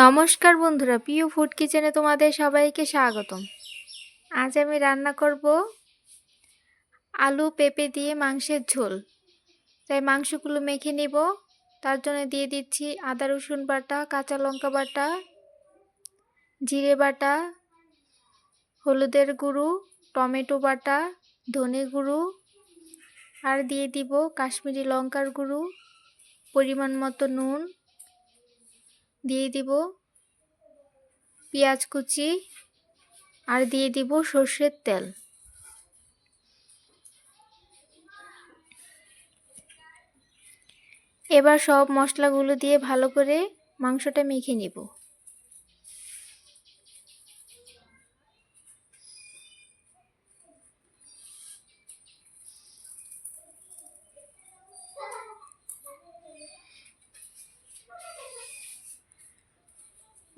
নমস্কার বন্ধুরা, পিউ ফুড কিচেনে তোমাদের সবাইকে স্বাগতম। আজ আমি রান্না করব আলু পেঁপে দিয়ে মাংসের ঝোল। তাই মাংসগুলো মেখে নিব। তার জন্য দিয়ে দিচ্ছি আদা রসুন বাটা, কাঁচা লঙ্কা বাটা, জিরে বাটা, হলুদের গুঁড়ো, টমেটো বাটা, ধনে গুঁড়ো, আর দিয়ে দিব কাশ্মীরি লঙ্কার গুঁড়ো, পরিমাণ মতো নুন দিয়ে দিব পেঁয়াজ কুচি আর দিয়ে দিব সর্ষের তেল। এবার সব মশলাগুলো দিয়ে ভালো করে মাংসটা মেখে নেব।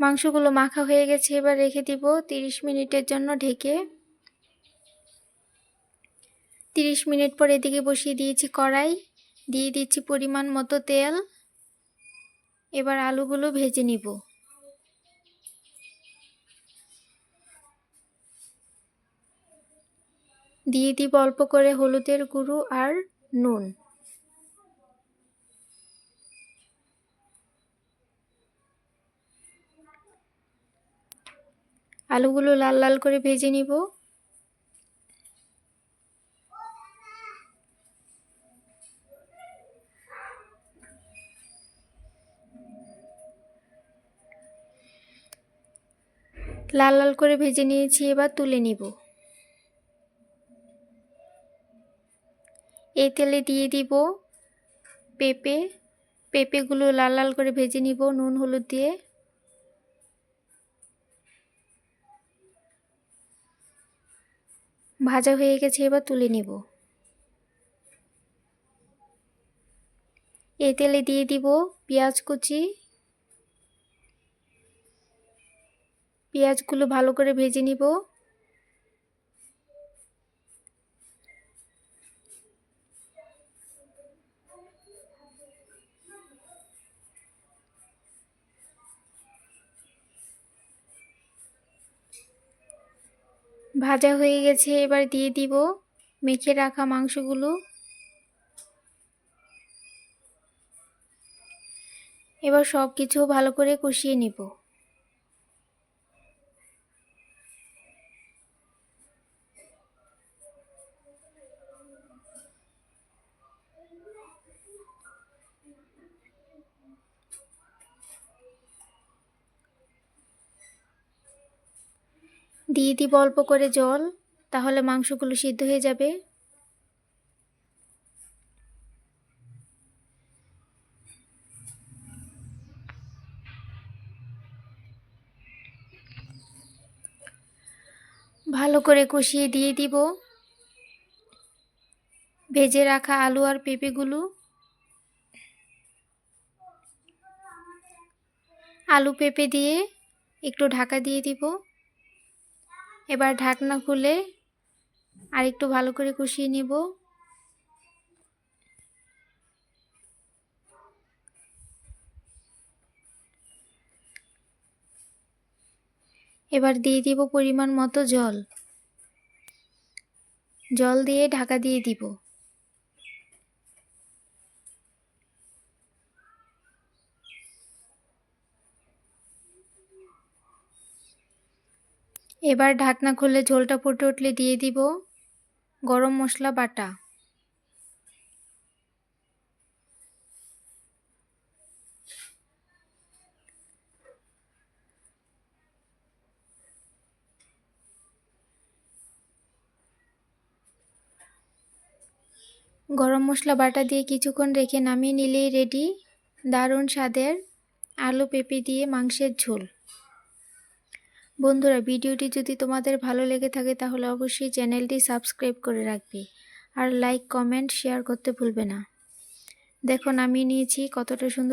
মাংসগুলো মাখা হয়ে গেছে, এবার রেখে দিব তিরিশ মিনিটের জন্য ঢেকে। তিরিশ মিনিট পর এদিকে বসিয়ে দিয়েছি কড়াই, দিয়ে দিচ্ছি পরিমাণ মতো তেল। এবার আলুগুলো ভেজে নিব। দিয়ে দিব অল্প করে হলুদের গুঁড়ো আর নুন। আলুগুলো লাল লাল করে ভেজে নিব। লাল লাল করে ভেজে নিয়েছি, এবার তুলে নিব। এই তেলে দিয়ে দিব পেঁপে। পেঁপেগুলো লাল লাল করে ভেজে নিব, নুন, হলুদ দিয়ে। ভাজা হয়ে গেছে, এবার তুলে নেব। এই তেলে দিয়ে দিব পেঁয়াজ কুচি। পেঁয়াজগুলো ভালো করে ভেজে নিব। ভাজা হয়ে গেছে, এবার দিয়ে দিব মেখে রাখা মাংসগুলো। এবার সব কিছু ভালো করে কষিয়ে নিব। দিয়ে দিব অল্প করে জল, তাহলে মাংসগুলো সিদ্ধ হয়ে যাবে। ভালো করে কষিয়ে দিয়ে দিব। ভেজে রাখা আলু আর পেঁপেগুলো। আলু পেঁপে দিয়ে একটু ঢাকা দিয়ে দিব। এবার ঢাকনা খুলে আর একটু ভালো করে কষিয়ে নিব। এবার দিয়ে দিব পরিমাণ মতো জল। জল দিয়ে ঢাকা দিয়ে দিব। এবার ঢাকনা খুলে ঝোলটা ফুটে উঠলে দিয়ে দিব গরম মশলা বাটা। গরম মশলা বাটা দিয়ে কিছুক্ষণ রেখে নামিয়ে নিলেই রেডি দারুণ স্বাদের আলু পেঁপে দিয়ে মাংসের ঝোল। বন্ধুরা, ভিডিওটি যদি তোমাদের ভালো লেগে থাকে তাহলে অবশ্যই চ্যানেলটি সাবস্ক্রাইব করে রাখবে। আর লাইক, কমেন্ট, শেয়ার করতে ভুলবে না। দেখো আমি নিয়েছি কতটা সুন্দর